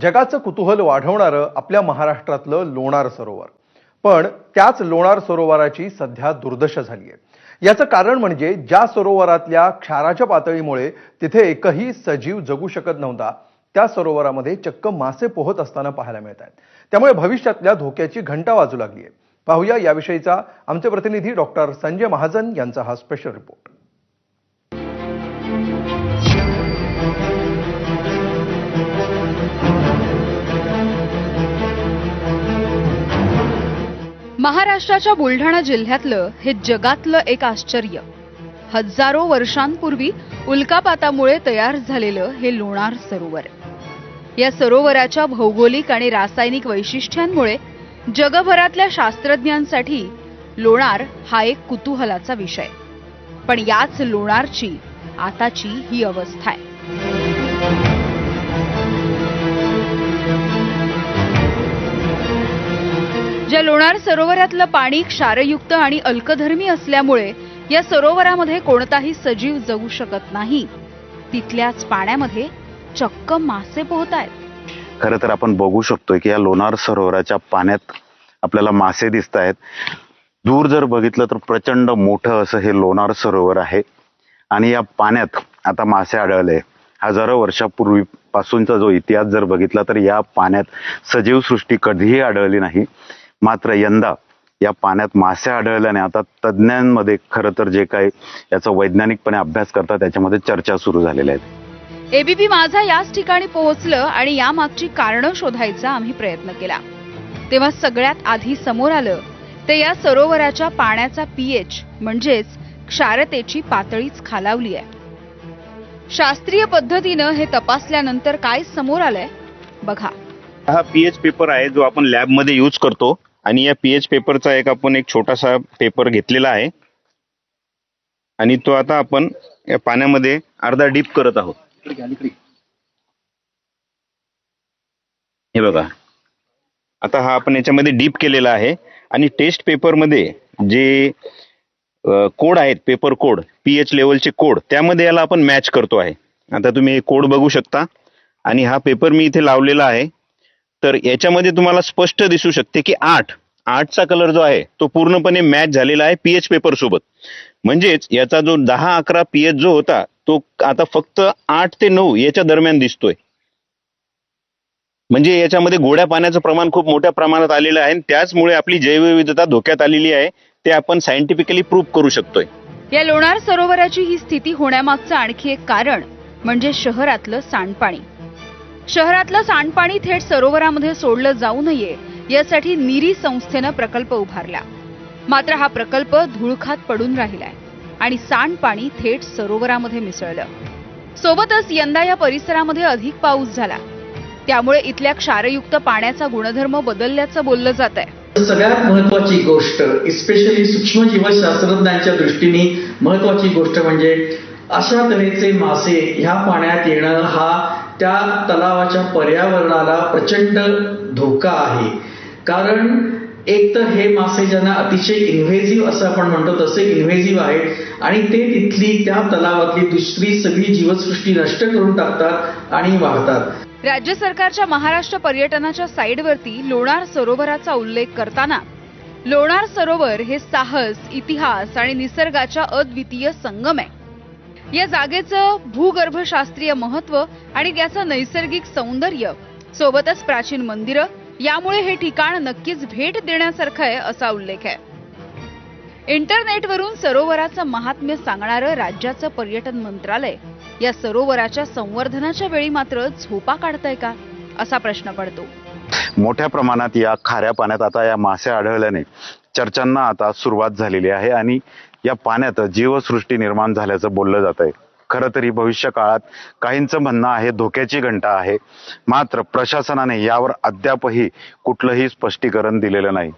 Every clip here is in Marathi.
जगाचं कुतूहल वाढवणारं आपल्या महाराष्ट्रातलं लोणार सरोवर. पण त्याच लोणार सरोवराची सध्या दुर्दशा झाली आहे याचं कारण म्हणजे ज्या सरोवरातल्या क्षाराच्या पातळीमुळे तिथे एकही सजीव जगू शकत नव्हता त्या सरोवरामध्ये चक्क मासे पोहत असताना पाहायला मिळत आहेत त्यामुळे भविष्यातल्या धोक्याची घंटा वाजू लागली आहे पाहूया याविषयीचा आमचे प्रतिनिधी डॉक्टर संजय महाजन यांचा हा स्पेशल रिपोर्ट महाराष्ट्राच्या बुलढाणा जिल्ह्यातलं हे जगातलं एक आश्चर्य. हजारो वर्षांपूर्वी उल्कापातामुळे तयार झालेलं हे लोणार सरोवर. या सरोवराच्या भौगोलिक आणि रासायनिक वैशिष्ट्यांमुळे जगभरातल्या शास्त्रज्ञांसाठी लोणार हा एक कुतूहलाचा विषय. पण याच लोणारची आताची ही अवस्था आहे. या लोणार सरोवरातलं पाणी क्षारयुक्त आणि अल्कधर्मी असल्यामुळे या सरोवरामध्ये कोणताही सजीव जगू शकत नाही. तिथल्याच पाण्यामध्ये चक्क मासे पोहत आहेत. खरं तर आपण बघू शकतोय की या लोणार सरोवराच्या पाण्यात आपल्याला मासे दिसत आहेत. दूर जर बघितलं तर प्रचंड मोठं असं हे लोणार सरोवर आहे. आणि या पाण्यात आता मासे आढळले. हजारो वर्षापूर्वीपासूनचा जो इतिहास जर बघितला तर या पाण्यात सजीव सृष्टी कधीही आढळली नाही. मात्र यंदा या पाण्यात मासे आढळल्याने आता तज्ज्ञांमध्ये खरं तर जे काही याचा वैज्ञानिकपणे अभ्यास करतात त्याच्यामध्ये चर्चा सुरू झालेल्या आहेत. एबीपी माझा याच ठिकाणी पोहोचलं आणि यामागची कारणं शोधायचा आम्ही प्रयत्न केला. तेव्हा सगळ्यात आधी समोर आलं ते या सरोवराच्या पाण्याचा पीएच म्हणजेच क्षारतेची पातळीच खालावली आहे. शास्त्रीय पद्धतीनं हे तपासल्यानंतर काय समोर आलंय? बघा. हा पीएच पेपर आहे जो आपण लॅबमध्ये यूज करतो. आणि या पीएच पेपरचा एक आपण एक छोटासा पेपर घेतलेला आहे. आणि तो आता आपण या पाण्यामध्ये अर्धा डीप करत आहोत. हे बघा. आता हा आपण याच्यामध्ये डीप केलेला आहे. आणि टेस्ट पेपरमध्ये जे कोड आहेत पेपर कोड पीएच लेवलचे कोड त्यामध्ये याला आपण मॅच करतो आहे. आता तुम्ही हे कोड बघू शकता. आणि हा पेपर मी इथे लावलेला आहे. तर याच्यामध्ये तुम्हाला स्पष्ट दिसू शकते की आठ आठचा कलर जो आहे तो पूर्णपणे मॅच झालेला आहे पीएच पेपर सोबत. म्हणजेच याचा जो दहा अकरा पीएच जो होता तो आता फक्त आठ ते नऊ याच्या दरम्यान दिसतोय. म्हणजे याच्यामध्ये गोड्या पाण्याचं प्रमाण खूप मोठ्या प्रमाणात आलेलं आहे आणि त्याचमुळे आपली जैवविविधता धोक्यात आलेली आहे ते आपण सायंटिफिकली प्रूव्ह करू शकतोय. या लोणार सरोवराची ही स्थिती होण्यामागचं आणखी एक कारण म्हणजे शहरातलं सांडपाणी. शहरातलं सांडपाणी थेट सरोवरामध्ये सोडलं जाऊ नये यासाठी निरी संस्थेनं प्रकल्प उभारला. मात्र हा प्रकल्प धुळखात पडून राहिलाय आणि सांडपाणी थेट सरोवरामध्ये मिसळलं. सोबतच यंदा या परिसरामध्ये अधिक पाऊस झाला. त्यामुळे इथल्या क्षारयुक्त पाण्याचा गुणधर्म बदलल्याचं बोललं जात आहे सगळ्यात महत्वाची गोष्ट इस्पेशली सूक्ष्मजीवशास्त्रज्ञांच्या दृष्टीने महत्वाची गोष्ट म्हणजे अशा तऱ्हेचे मासे ह्या पाण्यात येणं हा त्या तलावाच्या पर्यावरणाला प्रचंड धोका आहे. कारण एक तर हे मासे ज्यांना अतिशय इन्व्हेजिव्ह असं आपण म्हणतो तसे इन्व्हेझिव्ह आहेत आणि ते तिथली त्या तलावातली दुसरी सगळी जीवसृष्टी नष्ट करून टाकतात आणि वाहतात राज्य सरकारच्या महाराष्ट्र पर्यटनाच्या साईडवरती लोणार सरोवराचा उल्लेख करताना लोणार सरोवर हे साहस इतिहास आणि निसर्गाच्या अद्वितीय संगम आहे. या जागेचं भूगर्भशास्त्रीय महत्त्व आणि त्याचं नैसर्गिक सौंदर्य सोबतच प्राचीन मंदिरं यामुळे हे ठिकाण नक्कीच भेट देण्यासारखं आहे असा उल्लेख आहे. इंटरनेटवरून सरोवराचं महात्म्य सांगणारं राज्याचं पर्यटन मंत्रालय या सरोवराच्या संवर्धनाच्या वेळी मात्र झोपा काढतंय का? असा प्रश्न पडतो. मोठ्या प्रमाणात या खाऱ्या पाण्यात आता या मासे आढळल्याने चर्चांना आता सुरुवात झालेली आहे आणि या पाण्यात जीवसृष्टी निर्माण झाल्याचं बोललं जात आहे खरं तरी भविष्य काळात काहींचं म्हणणं आहे धोक्याची घंटा आहे. मात्र प्रशासनाने यावर अद्यापही कुठलंही स्पष्टीकरण दिलेलं नाही.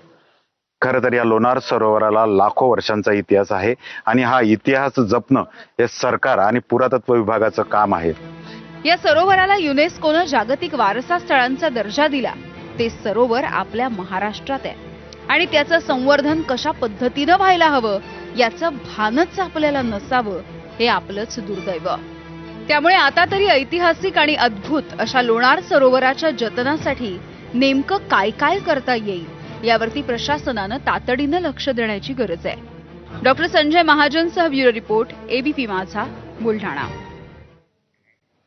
खरं तर या लोणार सरोवराला लाखो वर्षांचा इतिहास आहे आणि हा इतिहास जपणं हे सरकार आणि पुरातत्व विभागाचं काम आहे. या सरोवराला युनेस्कोनं जागतिक वारसा स्थळांचा दर्जा दिला. ते सरोवर आपल्या महाराष्ट्रात आहे. आणि त्याचं संवर्धन कशा पद्धतीनं व्हायला हवं याचं भानच आपल्याला नसावं हे आपलंच दुर्दैव. त्यामुळे आता तरी ऐतिहासिक आणि अद्भुत अशा लोणार सरोवराच्या जतनासाठी नेमकं काय काय करता येईल यावरती प्रशासनानं तातडीनं लक्ष देण्याची गरज आहे. Doctor Sanjay महाजनसह bureau report ABP Majha Buldhana.